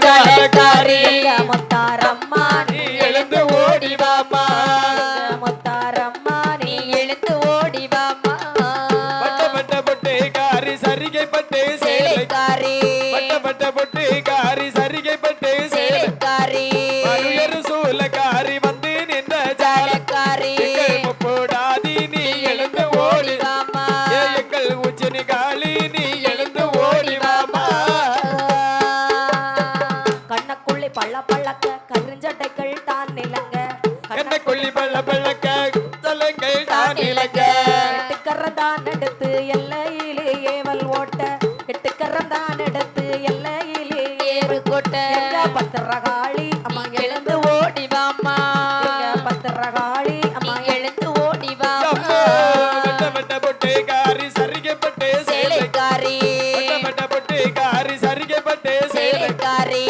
ஜலக்காரி முத்தாரம்மா நீ எழுந்து ஓடி வாமா. முத்தாரம்மா நீ எழுந்து ஓடி வாமா. பட்ட பட்ட பொட்டு காரி சரிகை பட்டு சேலைக்காரி. பட்ட பட்ட பொட்டு காரி சரிகை பட்டு சேலைக்காரி. மருயர் சூலக்காரி வந்து நின்ற ஜலக்காரி. போடாதி எங்கள் உச்சினிக்காரி பத்திரகாளி அம்மா எழுந்து ஓடி வாமா பத்திரகாளி அம்மா எழுந்து ஓடி வாமா வெட்ட பொட்டே காரி சரிக்கப்பட்டு சேலைக்காரி. வெட்ட பொட்டே காரி சரிக்கப்பட்டு சேலைக்காரி.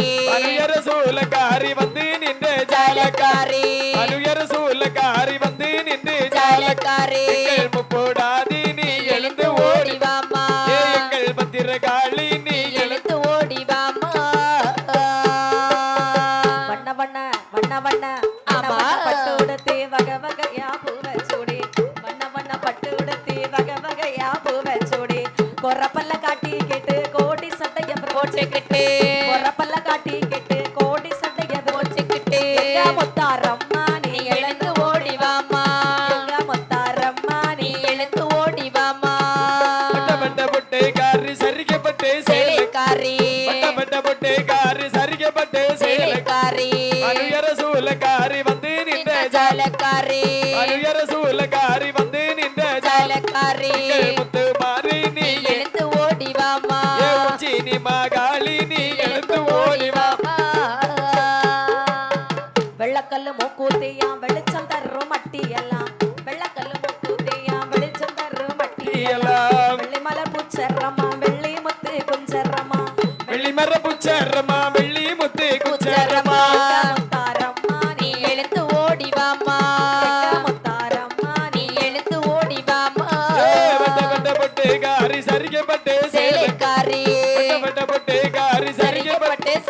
வந்து நின்ற ஜாலக்காரி salamat na. ஜலக்காரி சூலக்காரி வந்து நின்ற ஜலக்காரி முத்து மாறி நீ எழுந்து ஓடிவாமா. சீனி மகாளி நீ எழுந்து ஓடிவாமா. வெள்ளக்கல்லு மூக்கூத்தியாம்.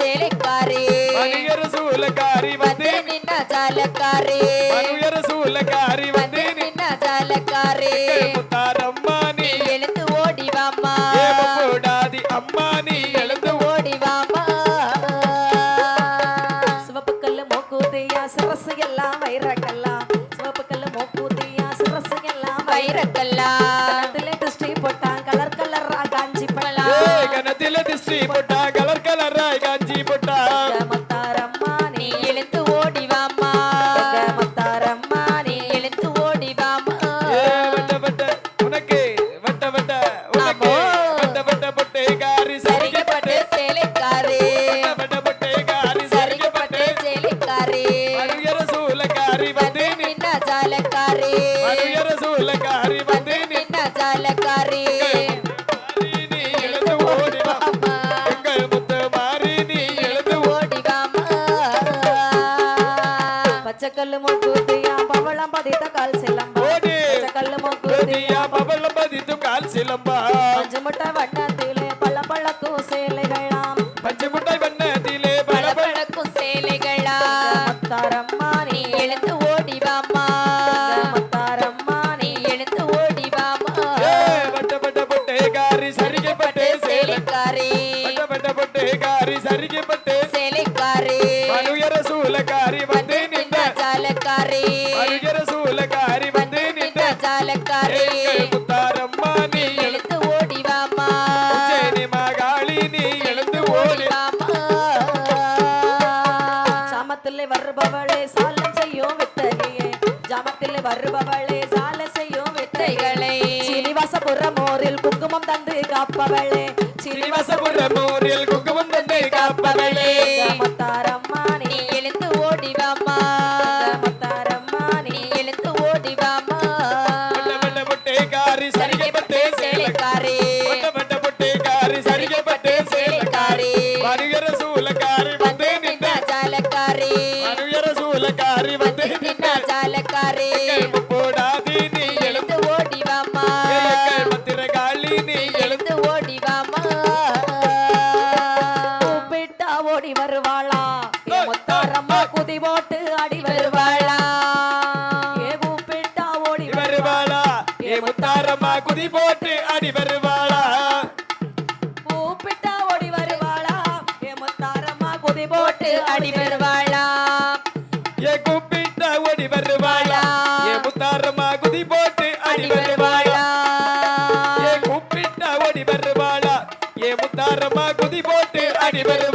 சேலைக்காரி. வணிகர் சூலக்காரி வந்து நின்ன சாலக்காரி. வணிகர் சூலக்காரி வந்து நின்ன சாலக்காரி. முத்தாரம்மா நீ. எழுந்து ஓடிவாம்மா. போடாதி அம்மா நீ. மகளே ஓடி வருவாளா? ஏ முத்தாரம்மா குதி போட்டு அடி வருவாளா? ஏ பூப்பிட்டா ஓடி வருவாளா? ஏ முத்தாரம்மா குதி போட்டு அடி வருவாளா? பூப்பிட்டா ஓடி வருவாளா? ஏ முத்தாரம்மா குதி போட்டு அடி வருவாளா? ஏ கூப்பிட்டா ஓடி வருவாளா? ஏ முத்தாரம்மா குதி போட்டு அடி வருவாளா? ஏ கூப்பிட்டா ஓடி வருவாளா? ஏ முத்தாரம்மா குதி போட்டு அடி வருவாளா?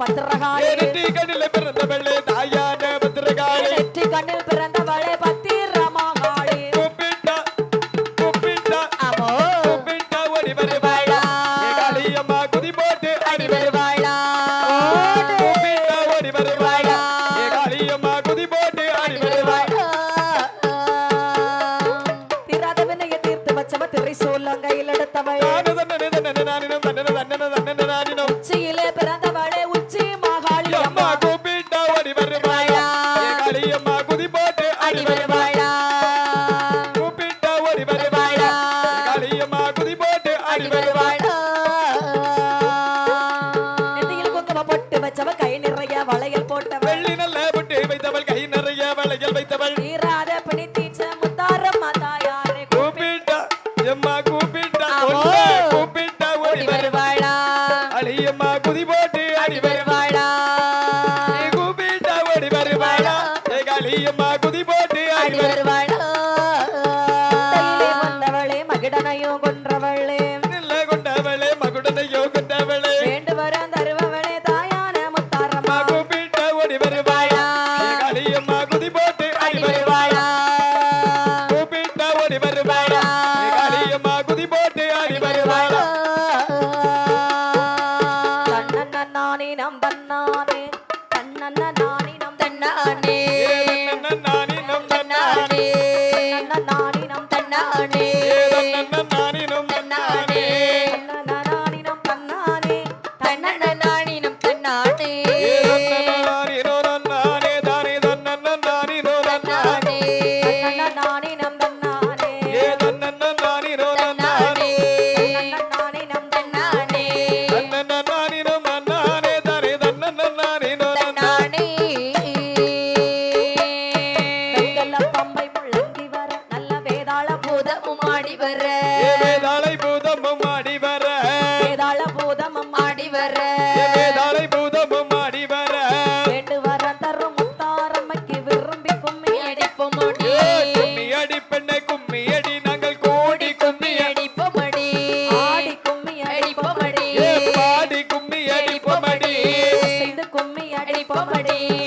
பத்திரகாளி. நெற்றி கண்ணில் பிறந்தவளே தாயான பத்திரகாளி. நெற்றி கண்ணில் பிறந்தவளே பத்திரமாகாளி. கும்பிட்டா கும்பிட்டா அமோ. கும்பிட்டா ஓடி வருவாளா காளி அம்மா குதி போட்டு அடி வருவாளா கும்பிட்டா ஓடி வருவாளா காளி પબડે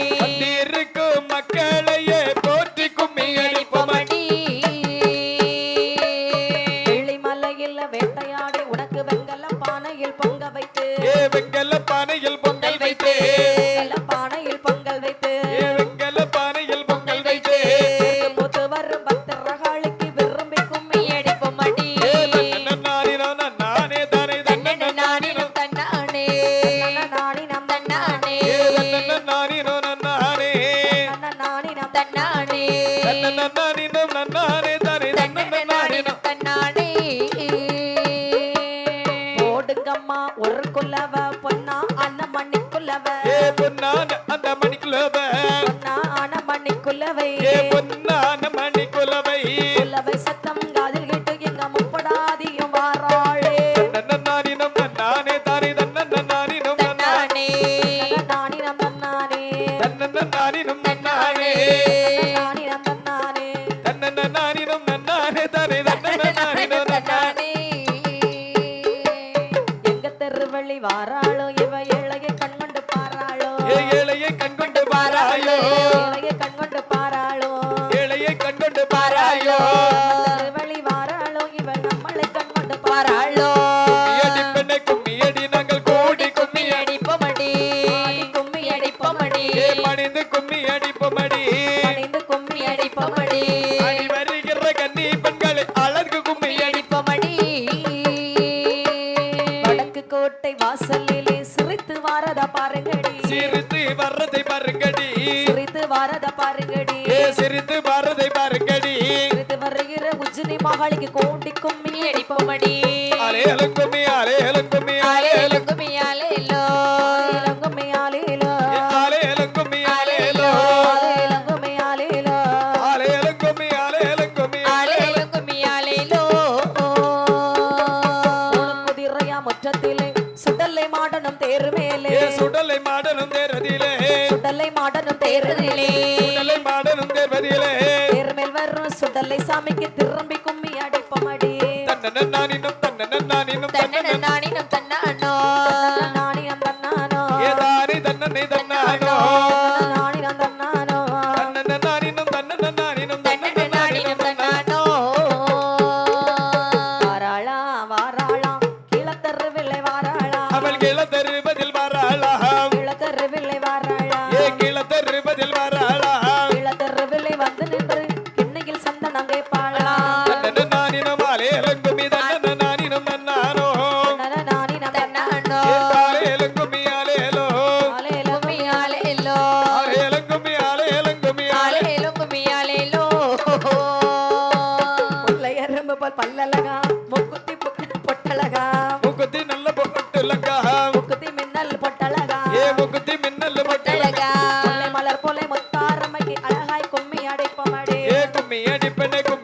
பொன்னான மணி வெடிப்போமடி அலையலங்குமி அலையலங்குமி அலையலங்குமி அலையலோ அலையலங்குமி அலையலோ அலையலங்குமி அலையலோ அலையலங்குமி அலையலோ அலையலங்குமி அலையலங்குமி அலையலங்குமி அலையலோ குதிரையா முற்றத்திலே சுடலை மாடனும் தேர் சுடலை மாடனும் தேரதிலே சன்னிதன்னானோ me, I depend on you.